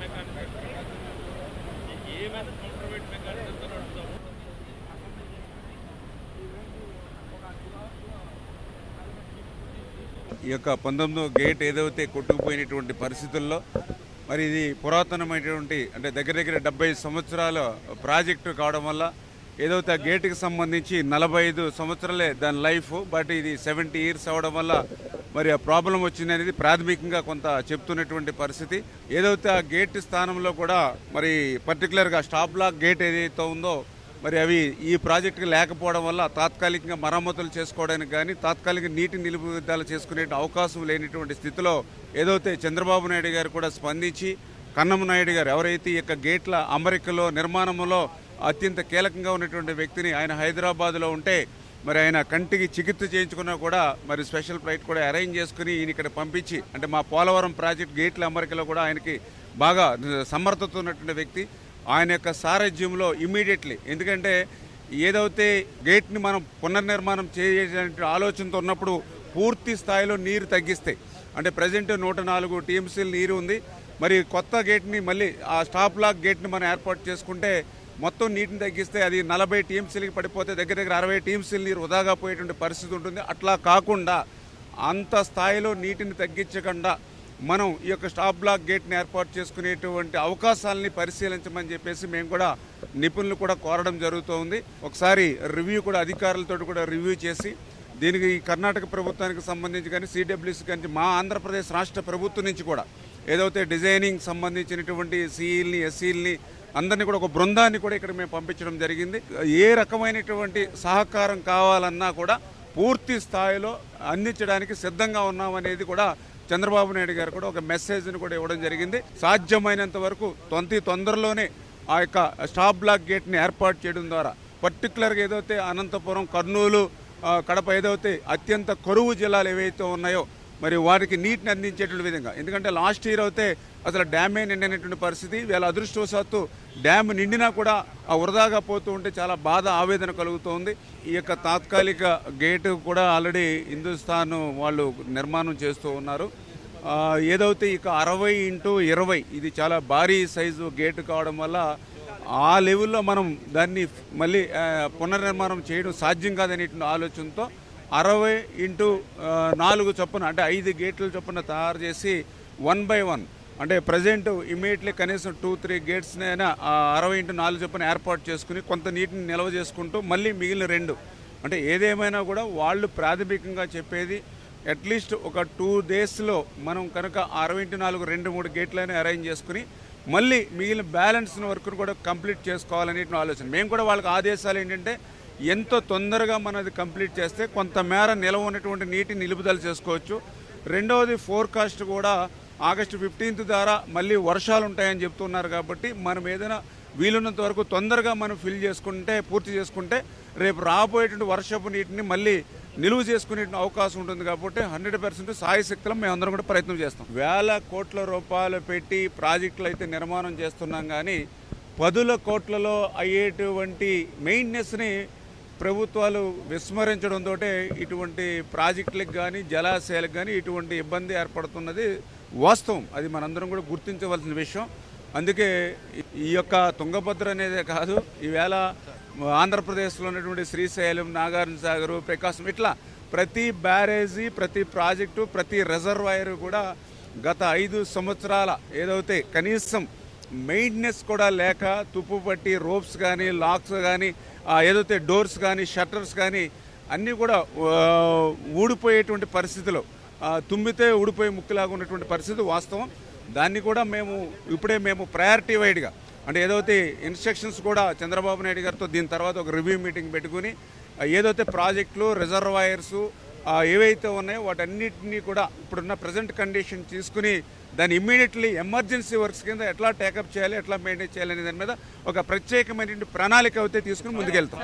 Mechanism ఏమైనా మెకానిజంతో ఈ యొక్క పంతొమ్మిదో గేట్ ఏదైతే కొట్టుకుపోయినటువంటి పరిస్థితుల్లో మరి ఇది పురాతనమైనటువంటి అంటే దగ్గర దగ్గర డెబ్బై సంవత్సరాల ప్రాజెక్టు కావడం వల్ల ఏదైతే ఆ గేటుకి సంబంధించి నలభై ఐదు సంవత్సరాలే దాని లైఫ్ బట్ ఇది సెవెంటీ ఇయర్స్ అవడం వల్ల మరి ఆ ప్రాబ్లం వచ్చింది అనేది ప్రాథమికంగా కొంత చెప్తున్నటువంటి పరిస్థితి. ఏదైతే ఆ గేట్ స్థానంలో కూడా మరి పర్టికులర్గా స్టాప్ లాక్ గేట్ ఏదైతే ఉందో మరి అవి ఈ ప్రాజెక్టుకి లేకపోవడం వల్ల తాత్కాలికంగా మరమ్మతులు చేసుకోవడానికి కానీ తాత్కాలిక నీటి నిలుపుదల చేసుకునే అవకాశం లేనిటువంటి స్థితిలో ఏదైతే చంద్రబాబు నాయుడు గారు కూడా స్పందించి కన్నమ నాయుడు గారు ఎవరైతే ఈ యొక్క గేట్ల అమరికలో నిర్మాణంలో అత్యంత కీలకంగా ఉన్నటువంటి వ్యక్తిని ఆయన హైదరాబాద్లో ఉంటే మరి ఆయన కంటికి చికిత్స చేయించుకున్నా కూడా మరి స్పెషల్ ఫ్లైట్ కూడా అరేంజ్ చేసుకుని ఈయన ఇక్కడ పంపించి అంటే మా పోలవరం ప్రాజెక్ట్ గేట్ల అమరికలో కూడా ఆయనకి బాగా సమర్థత ఉన్నటువంటి వ్యక్తి. ఆయన యొక్క సారథ్యంలో ఇమీడియట్లీ ఎందుకంటే ఏదైతే గేట్ని మనం పునర్నిర్మాణం చేయాలంటే ఆలోచనతో ఉన్నప్పుడు పూర్తి స్థాయిలో నీరు తగ్గిస్తాయి అంటే ప్రజెంట్ నూట నాలుగు టీఎంసీలు నీరు ఉంది. మరి కొత్త గేట్ని మళ్ళీ ఆ స్టాప్ లాక్ గేట్ని మనం ఏర్పాటు చేసుకుంటే మొత్తం నీటిని తగ్గిస్తే అది నలభై టీఎంసీలకి పడిపోతే దగ్గర దగ్గర అరవై టీఎంసీలు నీరు వృధాగా పోయేటువంటి పరిస్థితి ఉంటుంది. అట్లా కాకుండా అంత స్థాయిలో నీటిని తగ్గించకుండా మనం ఈ యొక్క స్టాప్ బ్లాక్ గేట్ని ఏర్పాటు చేసుకునేటువంటి అవకాశాలని పరిశీలించమని చెప్పేసి మేము కూడా నిపుణులు కూడా కోరడం జరుగుతోంది. ఒకసారి రివ్యూ కూడా అధికారులతో కూడా రివ్యూ చేసి దీనికి ఈ కర్ణాటక ప్రభుత్వానికి సంబంధించి కానీ సిడబ్ల్యూసి కానీ మా ఆంధ్రప్రదేశ్ రాష్ట్ర ప్రభుత్వం నుంచి కూడా ఏదైతే డిజైనింగ్ సంబంధించినటువంటి సీఈల్ని ఎస్సీల్ని అందరినీ కూడా ఒక బృందాన్ని కూడా ఇక్కడ మేము పంపించడం జరిగింది. ఏ రకమైనటువంటి సహకారం కావాలన్నా కూడా పూర్తి స్థాయిలో అందించడానికి సిద్ధంగా ఉన్నామనేది కూడా చంద్రబాబు నాయుడు గారు కూడా ఒక మెసేజ్ని కూడా ఇవ్వడం జరిగింది. సాధ్యమైనంత వరకు తొంతి తొందరలోనే ఆ యొక్క స్టాప్ బ్లాక్ గేట్ని ఏర్పాటు చేయడం ద్వారా పర్టికులర్గా ఏదైతే అనంతపురం కర్నూలు కడప ఏదైతే అత్యంత కరువు జిల్లాలు ఏవైతే ఉన్నాయో మరి వారికి నీటిని అందించేటువంటి విధంగా. ఎందుకంటే లాస్ట్ ఇయర్ అయితే అసలు డ్యామే నిండినటువంటి పరిస్థితి. వీళ్ళ అదృష్టవశాత్తు డ్యామ్ నిండినా కూడా ఆ వృధాగా పోతూ ఉంటే చాలా బాధ ఆవేదన కలుగుతోంది. ఈ యొక్క తాత్కాలిక గేటు కూడా ఆల్రెడీ హిందుస్థాన్ వాళ్ళు నిర్మాణం చేస్తూ ఉన్నారు. ఏదైతే ఇక అరవై ఇంటూ ఇరవై ఇది చాలా భారీ సైజు గేటు కావడం వల్ల ఆ లెవెల్లో మనం దాన్ని మళ్ళీ పునర్నిర్మాణం చేయడం సాధ్యం కాదనేటువంటి ఆలోచనతో అరవై ఇంటూ నాలుగు చొప్పున అంటే ఐదు గేట్ల చొప్పున తయారు చేసి వన్ బై వన్ అంటే ప్రజెంట్ ఇమీడియట్లీ కనీసం టూ త్రీ గేట్స్నైనా అరవై ఇంటూ నాలుగు చొప్పున ఏర్పాటు చేసుకుని కొంత నీటిని నిల్వ చేసుకుంటూ మళ్ళీ మిగిలిన రెండు. అంటే ఏదేమైనా కూడా వాళ్ళు ప్రాథమికంగా చెప్పేది అట్లీస్ట్ ఒక టూ డేస్లో మనం కనుక అరవై ఇంటూ నాలుగు రెండు మూడు గేట్లైనా అరేంజ్ చేసుకుని మళ్ళీ మిగిలిన బ్యాలెన్స్ వర్క్ కూడా కంప్లీట్ చేసుకోవాలనే ఆలోచన. మేము కూడా వాళ్ళకి ఆదేశాలు ఏంటంటే ఎంతో తొందరగా మనది కంప్లీట్ చేస్తే కొంతమేర నిలవ ఉన్నటువంటి నీటిని నిలుపుదల చేసుకోవచ్చు. రెండవది ఫోర్కాస్ట్ కూడా ఆగస్టు ఫిఫ్టీన్త్ ద్వారా మళ్ళీ వర్షాలు ఉంటాయని చెప్తున్నారు కాబట్టి మనం ఏదైనా వీలున్నంత వరకు తొందరగా మనం ఫిల్ చేసుకుంటే పూర్తి చేసుకుంటే రేపు రాబోయేటువంటి వర్షపు నీటిని మళ్ళీ నిలువ చేసుకునే అవకాశం ఉంటుంది కాబట్టి హండ్రెడ్ పర్సెంట్ సాయశక్తులం మేము అందరం కూడా ప్రయత్నం చేస్తాం. వేల కోట్ల రూపాయలు పెట్టి ప్రాజెక్టులు అయితే నిర్మాణం చేస్తున్నాం కానీ పదుల కోట్లలో అయ్యేటువంటి మెయింటెనెన్స్ని ప్రభుత్వాలు విస్మరించడంతో ఇటువంటి ప్రాజెక్టులకు కానీ జలాశయాలకు కానీ ఇటువంటి ఇబ్బంది ఏర్పడుతున్నది వాస్తవం. అది మనందరం కూడా గుర్తించవలసిన విషయం. అందుకే ఈ యొక్క తుంగభద్ర అనేదే కాదు ఈవేళ ఆంధ్రప్రదేశ్లో ఉన్నటువంటి శ్రీశైలం నాగార్జున సాగర్ ప్రకాశం ఇట్లా ప్రతి బ్యారేజీ ప్రతి ప్రాజెక్టు ప్రతి రిజర్వాయర్ కూడా గత ఐదు సంవత్సరాల ఏదైతే కనీసం మెయింటెనెన్స్ కూడా లేక తుప్పు పట్టి రోప్స్ కానీ లాక్స్ కానీ ఏదైతే డోర్స్ కానీ షట్టర్స్ కానీ అన్నీ కూడా ఊడిపోయేటువంటి పరిస్థితిలో తుమ్మితే ఊడిపోయే ముక్కులాగా ఉన్నటువంటి పరిస్థితి వాస్తవం. దాన్ని కూడా మేము ఇప్పుడే మేము ప్రయారిటీ వైడ్గా అంటే ఏదైతే ఇన్స్ట్రక్షన్స్ కూడా చంద్రబాబు నాయుడు గారితో దీని తర్వాత ఒక రివ్యూ మీటింగ్ పెట్టుకుని ఏదైతే ప్రాజెక్టులు రిజర్వాయర్సు ఏవైతే ఉన్నాయో వాటన్నిటినీ కూడా ఇప్పుడున్న ప్రజెంట్ కండిషన్ తీసుకుని దాన్ని ఇమ్మీడియట్లీ ఎమర్జెన్సీ వర్క్స్ కింద ఎట్లా టేకప్ చేయాలి ఎట్లా మెయింటైన్ చేయాలి అనే దాని మీద ఒక ప్రత్యేకమైనటువంటి ప్రణాళిక అయితే తీసుకుని ముందుకెళ్తాం.